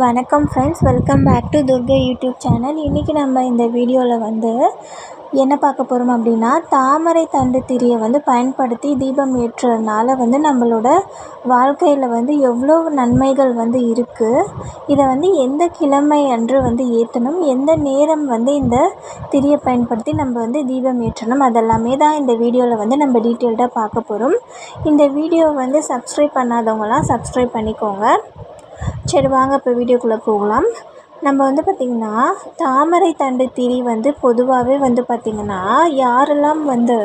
வணக்கம் friends welcome back to Durga YouTube channel இன்றைக்கி நம்ம இந்த வீடியோவில் வந்து என்ன பார்க்க போகிறோம் அப்படின்னா தாமரை தண்டு திரியை வந்து பயன்படுத்தி தீபம் ஏற்றுறதுனால வந்து நம்மளோட வாழ்க்கையில் வந்து எவ்வளோ நன்மைகள் வந்து இருக்குது இதை வந்து எந்த கிழமை அன்று வந்து ஏற்றணும் எந்த நேரம் வந்து இந்த திரியை பயன்படுத்தி நம்ம வந்து தீபம் ஏற்றணும் அதெல்லாமே தான் இந்த வீடியோவில் வந்து நம்ம டீட்டெயில்டாக பார்க்க போகிறோம் இந்த வீடியோவை வந்து சப்ஸ்கிரைப் பண்ணாதவங்களாம் சப்ஸ்கிரைப் பண்ணிக்கோங்க. சரி வாங்க இப்போ வீடியோக்குள்ளே போகலாம். நம்ம வந்து பார்த்திங்கன்னா தாமரை தண்டு திரி வந்து பொதுவாகவே வந்து பார்த்திங்கன்னா யாரெல்லாம் வந்து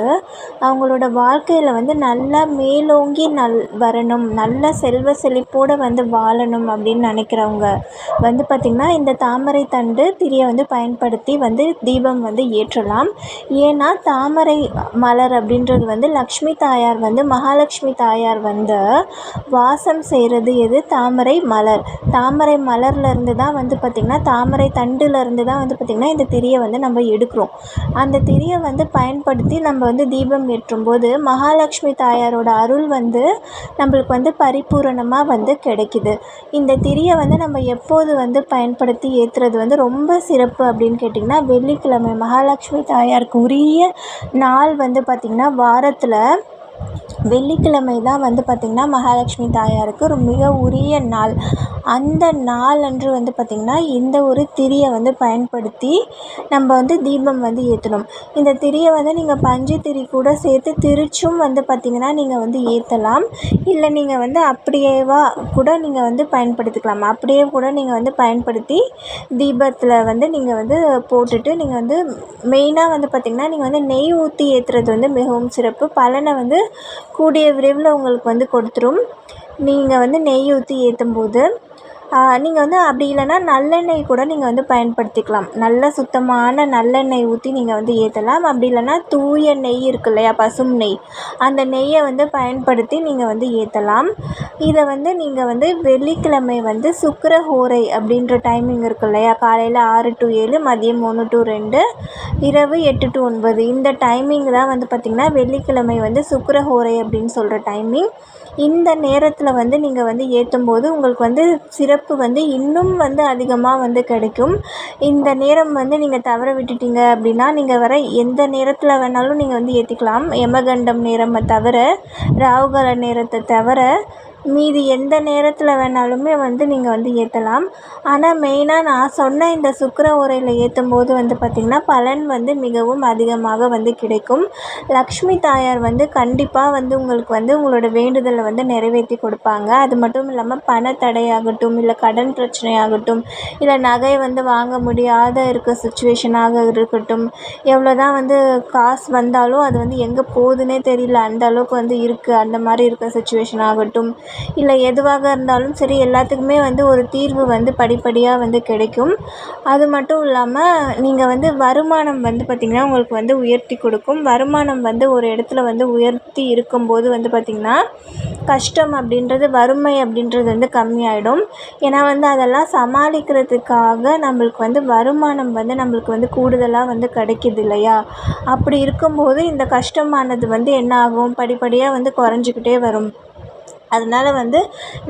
அவங்களோட வாழ்க்கையில் வந்து நல்லா மேலோங்கி நல் வரணும் நல்ல செல்வ செழிப்போடு வந்து வாழணும் அப்படின்னு நினைக்கிறவங்க வந்து பார்த்திங்கன்னா இந்த தாமரை தண்டு திரியை வந்து பயன்படுத்தி வந்து தீபம் வந்து ஏற்றலாம். ஏன்னா தாமரை மலர் அப்படின்றது வந்து லக்ஷ்மி தாயார் வந்து மகாலட்சுமி தாயார் வந்து வாசம் செய்கிறது எது? தாமரை மலர். தாமரை மலர்லேருந்து தான் வந்து பார்த்திங்கன்னா தாமரை தண்டுலேருந்து தான் வந்து பார்த்திங்கன்னா இந்த திரியை வந்து நம்ம எடுக்கிறோம். அந்த திரியை வந்து பயன்படுத்தி நம்ம வந்து தீபம் ஏற்றும்போது மகாலட்சுமி தாயாரோட அருள் வந்து நம்மளுக்கு வந்து பரிபூரணமாக வந்து கிடைக்கிது. இந்த திரியை வந்து நம்ம எப்போது வந்து பயன்படுத்தி ஏற்றுறது வந்து ரொம்ப சிறப்பு அப்படின்னு கேட்டிங்கன்னா வெள்ளிக்கிழமை மகாலட்சுமி தாயாருக்கு உரிய நாள் வந்து பார்த்திங்கன்னா வாரத்தில் வெள்ளிக்கிழமை தான் வந்து பார்த்திங்கன்னா மகாலட்சுமி தாயாருக்கு ஒரு மிக உரிய நாள். அந்த நாள் அன்று வந்து பார்த்திங்கன்னா இந்த ஒரு திரியை வந்து பயன்படுத்தி நம்ம வந்து தீபம் வந்து ஏற்றணும் இந்த திரியை வந்து நீங்கள் பஞ்சு திரி கூட சேர்த்து திரிச்சும் வந்து பார்த்திங்கன்னா நீங்கள் வந்து ஏற்றலாம் இல்லை நீங்கள் வந்து அப்படியேவா கூட நீங்கள் வந்து பயன்படுத்திக்கலாம். அப்படியே கூட நீங்கள் வந்து பயன்படுத்தி தீபத்தில் வந்து நீங்கள் வந்து போட்டுட்டு நீங்கள் வந்து மெயினாக வந்து பார்த்திங்கன்னா நீங்கள் வந்து நெய் ஊற்றி ஏற்றுறது வந்து மிகவும் சிறப்பு. பலனை வந்து கூடிய விரைவில் உங்களுக்கு வந்து கொடுத்துரும். நீங்கள் வந்து நெய் ஊற்றி ஏற்றும் போது நீங்கள் வந்து அப்படி இல்லைன்னா நல்லெண்ணெய் கூட நீங்கள் வந்து பயன்படுத்திக்கலாம். நல்ல சுத்தமான நல்லெண்ணெய் ஊற்றி நீங்கள் வந்து ஏற்றலாம் அப்படி இல்லைன்னா தூய நெய் இருக்கு இல்லையா பசும் நெய் அந்த நெய்யை வந்து பயன்படுத்தி நீங்கள் வந்து ஏற்றலாம் இதை வந்து நீங்கள் வந்து வெள்ளிக்கிழமை வந்து சுக்கிரஹோரை அப்படின்ற டைமிங் இருக்கு இல்லையா காலையில் ஆறு டு ஏழு மதியம் ஒன்று டு ரெண்டு இரவு எட்டு டு ஒன்பது. இந்த டைமிங் தான் வந்து பார்த்திங்கன்னா வெள்ளிக்கிழமை வந்து சுக்கிரஹோரை அப்படின்னு சொல்கிற டைமிங் இந்த நேரத்தில் வந்து நீங்கள் வந்து ஏற்றும் போது உங்களுக்கு வந்து சிறப்பு வந்து இன்னும் வந்து அதிகமாக வந்து கிடைக்கும். இந்த நேரம் வந்து நீங்கள் தவற விட்டுட்டீங்க அப்படின்னா நீங்கள் வர எந்த நேரத்தில் வேணாலும் நீங்கள் வந்து ஏற்றிக்கலாம் யமகண்டம் நேரம் தவிர ராகுகால நேரத்தை தவிர மீதி எந்த நேரத்தில் வேணாலுமே வந்து நீங்கள் வந்து ஏற்றலாம் ஆனால் மெயினாக நான் சொன்ன இந்த சுக்கிர உரையில் ஏற்றும் போது வந்து பார்த்திங்கன்னா பலன் வந்து மிகவும் அதிகமாக வந்து கிடைக்கும். லக்ஷ்மி தாயார் வந்து கண்டிப்பாக வந்து உங்களுக்கு வந்து உங்களோட வேண்டுதலை வந்து நிறைவேற்றி கொடுப்பாங்க. அது மட்டும் இல்லாமல் பணத்தடையாகட்டும் இல்லை கடன் பிரச்சனையாகட்டும் இல்லை நகை வந்து வாங்க முடியாத இருக்க சுச்சுவேஷனாக இருக்கட்டும் எவ்வளோ தான் வந்து காசு வந்தாலும் அது வந்து எங்கே போகுதுன்னே தெரியல அந்த அளவுக்கு வந்து இருக்குது அந்த மாதிரி இருக்க சுச்சுவேஷன் ஆகட்டும். இல்லை எதுவாக இருந்தாலும் சரி எல்லாத்துக்குமே வந்து ஒரு தீர்வு வந்து படிப்படியாக வந்து கிடைக்கும். அது மட்டும் இல்லாமல் நீங்கள் வந்து வருமானம் வந்து பார்த்திங்கன்னா உங்களுக்கு வந்து உயர்த்தி கொடுக்கும். வருமானம் வந்து ஒரு இடத்துல வந்து உயர்த்தி இருக்கும்போது வந்து பார்த்திங்கன்னா கஷ்டம் அப்படின்றது வறுமை அப்படின்றது வந்து கம்மியாயிடும். ஏன்னா வந்து அதெல்லாம் சமாளிக்கிறதுக்காக நம்மளுக்கு வந்து வருமானம் வந்து நம்மளுக்கு வந்து கூடுதலாக வந்து கிடைக்கிது இல்லையா? அப்படி இருக்கும்போது இந்த கஷ்டமானது வந்து என்ன ஆகும்? படிப்படியாக வந்து குறைஞ்சிக்கிட்டே வரும். அதனால் வந்து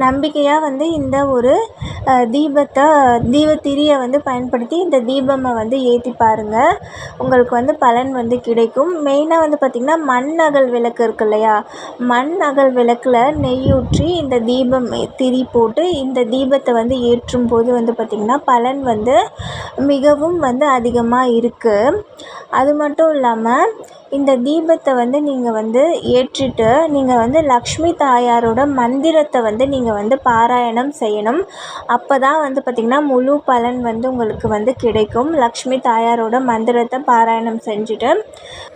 நம்பிக்கையாக வந்து இந்த ஒரு தீபத்தை தீபத்திரியை வந்து பயன்படுத்தி இந்த தீபமை வந்து ஏற்றி பாருங்கள் உங்களுக்கு வந்து பலன் வந்து கிடைக்கும். மெயினாக வந்து பார்த்திங்கன்னா மண் அகல் விளக்கு இருக்கு இல்லையா? மண் அகல் விளக்கில் நெய் ஊற்றி இந்த தீபம் திரி போட்டு இந்த தீபத்தை வந்து ஏற்றும் போது வந்து பார்த்திங்கன்னா பலன் வந்து மிகவும் வந்து அதிகமாக இருக்குது அது மட்டும் இல்லாமல் இந்த தீபத்தை வந்து நீங்கள் வந்து ஏற்றிட்டு நீங்கள் வந்து லக்ஷ்மி தாயாரோட மந்திரத்தை வந்து நீங்கள் வந்து பாராயணம் செய்யணும். அப்போ தான் வந்து பார்த்திங்கன்னா முழு பலன் வந்து உங்களுக்கு வந்து கிடைக்கும். லக்ஷ்மி தாயாரோட மந்திரத்தை பாராயணம் செஞ்சுட்டு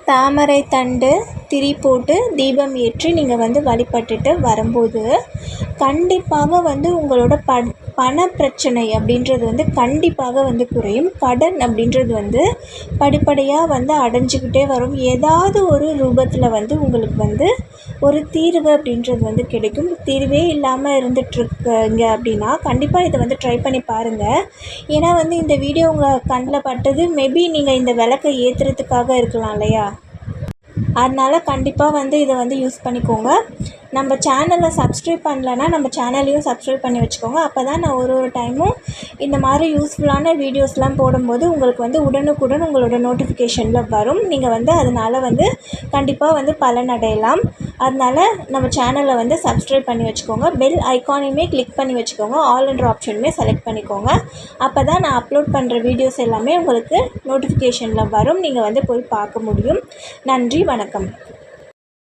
தாமரை தண்டு திரி போட்டு தீபம் ஏற்றி நீங்கள் வந்து வழிபட்டுட்டு வரும்போது கண்டிப்பாக வந்து உங்களோட ப பணப்பிரச்சனை அப்படின்றது வந்து கண்டிப்பாக வந்து குறையும். கடன் அப்படின்றது வந்து படிப்படியாக வந்து அடைஞ்சிக்கிட்டே வரும். ஏதாவது ஒரு ரூபத்தில் வந்து உங்களுக்கு வந்து ஒரு தீர்வு அப்படின்றது வந்து கிடைக்கும். தீர்வே இல்லாமல் இருந்துகிட்ருக்குங்க அப்படின்னா கண்டிப்பாக இதை வந்து ட்ரை பண்ணி பாருங்கள் ஏன்னா வந்து இந்த வீடியோ உங்கள் கண்ணில் பட்டது மேபி நீங்கள் இந்த விளக்கை ஏற்றுறதுக்காக இருக்கலாம் இல்லையா? அதனால் கண்டிப்பாக வந்து இதை வந்து யூஸ் பண்ணிக்கோங்க. நம்ம சேனலை சப்ஸ்கிரைப் பண்ணலன்னா நம்ம சேனலையும் சப்ஸ்கிரைப் பண்ணி வச்சுக்கோங்க. அப்போ தான் நான் ஒரு ஒரு டைமும் இந்த மாதிரி யூஸ்ஃபுல்லான வீடியோஸ்லாம் போடும்போது உங்களுக்கு வந்து உடனுக்குடன் உங்களோட நோட்டிஃபிகேஷனில் வரும். நீங்கள் வந்து அதனால் வந்து கண்டிப்பாக வந்து பலனடையலாம். அதனால் நம்ம சேனலை வந்து சப்ஸ்கிரைப் பண்ணி வச்சுக்கோங்க. பெல் ஐக்கானையுமே கிளிக் பண்ணி வச்சுக்கோங்க. ஆல் அண்ட் ஆப்ஷனுமே செலக்ட் பண்ணிக்கோங்க. அப்போ தான் நான் அப்லோட் பண்ணுற வீடியோஸ் எல்லாமே உங்களுக்கு நோட்டிஃபிகேஷனில் வரும். நீங்கள் வந்து போய் பார்க்க முடியும். நன்றி வணக்கம்.